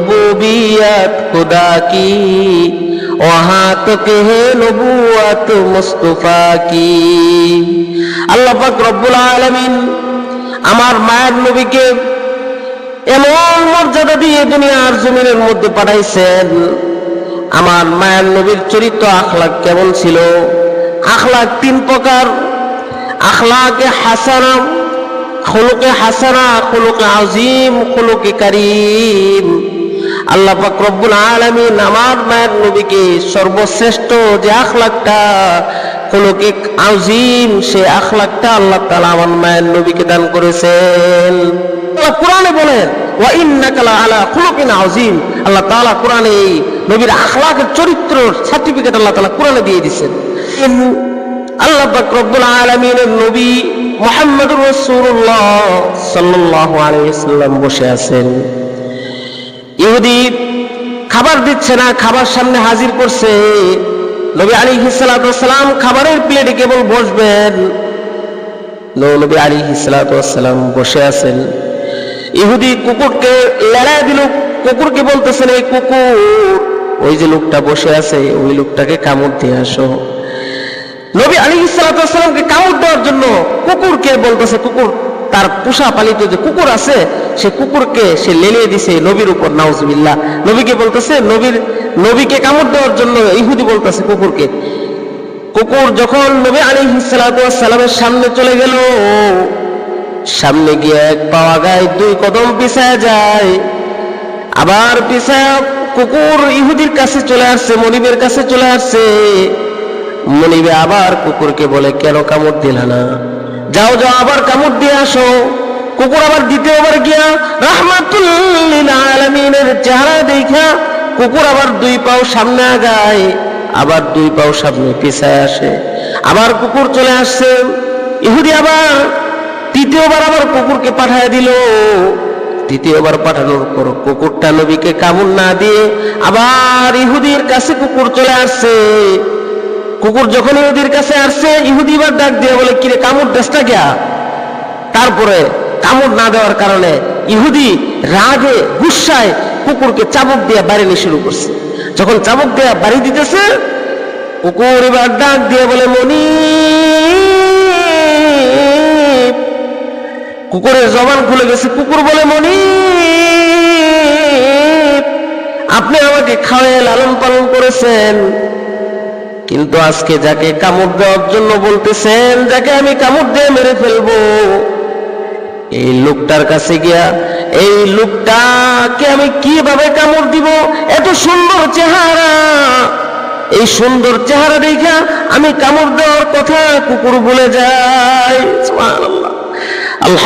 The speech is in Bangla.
ربوبیت খুদা কি? وہاں تک ہے নবুয়াত মুস্তফা কি? আল্লাহ পাক রব্বুল আলামিন আমার মায়ের নবীকে এমন মর্যাদা দিয়ে দুনিয়ার জমিনের মধ্যে পাঠাইছেন। আমার মায়ের নবীর চরিত্র, আখলাক কেমন ছিল? আখলাক তিন প্রকার। আখলাকে হাসানা, খুলুকে হাসানা, খুলুকে আজিম, খুলুকে কারিম। আল্লাহ রব্বুল আলামিন আমার মায়ের নবীকে সর্বশ্রেষ্ঠ যে আখলাকটা, খুলুকে আজিম সে আখলাকটা আল্লাহ তাআলা আমার মায়ের নবীকে দান করেছেন। আল্লাহ কোরআনে বলেন ওয়া ইন্নাকা আলা খুলুকিন আযীম। আল্লাহ তাআলা কোরআনে এই নবীর আখলাকের চরিত্র সার্টিফিকেট আল্লাহ তাআলা কোরআনে দিয়ে দিয়েছেন। আল্লাহ পাক রব্বুল নবী মুহাম্মদুর রাসূলুল্লাহ সাল্লাল্লাহু আলাইহি বসে আছেন। ইহুদি খাবার দিচ্ছে না, খাবার সামনে হাজির করছে। নবী সালাতু ওয়াসসালাম খাবারের প্লেটে কেবল বসবেন। নবী সালাতু ওয়াসসালাম বসে আছেন। ইহুদি কুকুরকে লড়াই দিল, কুকুরকে বলতেছেন, এই কুকুর, ওই যে লোকটা বসে আছে, ওই লোকটাকে কামড় দিয়ে আসো। নবী আলী ইসলাতামকে কামড় দেওয়ার জন্য কুকুরকে বলতেছে, কুকুর, তার পোষা পালিত যে কুকুর আছে সে কুকুরকে সে লেলিয়ে দিছে নবীর উপর, নাউজবিল্লাহ। নবীকে বলতেছে, নবীর, নবীকে কামড় দেওয়ার জন্য ইহুদি বলতেছে কুকুরকে। কুকুর যখন নবী আলী সালামের সামনে চলে গেল, সামনে গিয়ে এক পাওয়া গায়ে দুই কদম পিছায় যায়। আবার পিছায় কুকুর ইহুদির কাছে চলে আসছে, মনিবের কাছে চলে আসছে। মনিবে আবার কুকুরকে বলে, কেন কামড় দিলা না? যাও যাও, আবার কামড় দিয়ে আসো। কুকুর আবার দ্বিতীয়বার গিয়া রাহমাতুল্লিল আলামিনের চেহারা দেখা কুকুর আবার দুই পাও সামনে আগায়, আবার দুই পাও সামনে পিছায় আসে। আবার কুকুর চলে আসছে। ইহুদি আবার তৃতীয়বার আবার কুকুরকে পাঠায় দিল। তৃতীয়বার পাঠানোর পর কুকুরটা নবীকে কামড় না দিয়ে আবার ইহুদির কাছে কুকুর চলে আসছে। কুকুর যখন ইহুদির কাছে আসছে, ইহুদি এবার ডাক দিয়ে বলে, কিরে কামড় দেশটা গিয়া? তারপরে কামড় না দেওয়ার কারণে ইহুদি রাগে গুসায় কুকুরকে চাবুক দিয়ে বাড়ি শুরু করছে। যখন চাবুক দিয়ে বাড়ি দিতেছে, কুকুর এবার ডাক দিয়ে বলে মনি কুকুরের জবান খুলে গেছে, কুকুর বলে মনি আপনি আমাকে খাওয়ায় লালন পালন করেছেন। কিন্তু আজকে যাকে কামড় দেওয়ার জন্য বলতেছেন, যাকে আমি কামড় দিয়ে মেরে ফেলব এই লোকটার কাছে গিয়া, এই লোকটাকে আমি কীভাবে কামড় দিব? এত সুন্দর চেহারা। এই সুন্দর চেহারা দেখা আমি কামড় দেওয়ার কথা কুকুর বলে যাই আল্লাহ